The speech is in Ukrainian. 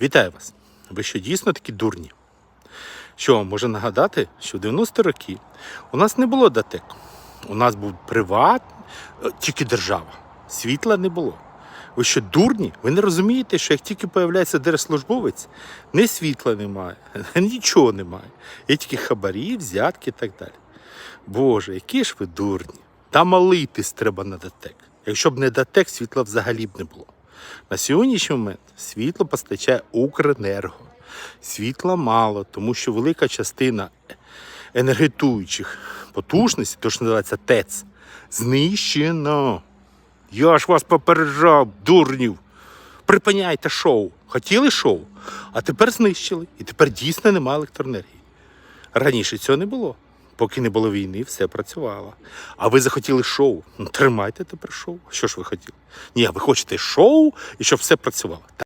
Вітаю вас! Ви що дійсно такі дурні? Що вам може нагадати, що в 90-ті роки у нас не було ДТЕК. У нас був приват, е, тільки держава. Світла не було. Ви що дурні? Ви не розумієте, що як тільки появляється держслужбовець, ні світла немає, нічого немає. Є тільки хабарі, взятки і так далі. Боже, які ж ви дурні. Та молитись треба на ДТЕК. Якщо б не ДТЕК, світла взагалі б не було. На сьогоднішній момент світло постачає Укренерго. Світла мало, тому що велика частина енергетуючих потужностей, то що називається ТЕЦ, знищено. Я ж вас попереджав, дурнів. Припиняйте шоу. Хотіли шоу, а тепер знищили. І тепер дійсно немає електроенергії. Раніше цього не було. Поки не було війни, все працювало. А ви захотіли шоу. Ну, тримайте тепер шоу. Що ж ви хотіли? Ні, ви хочете шоу і щоб все працювало.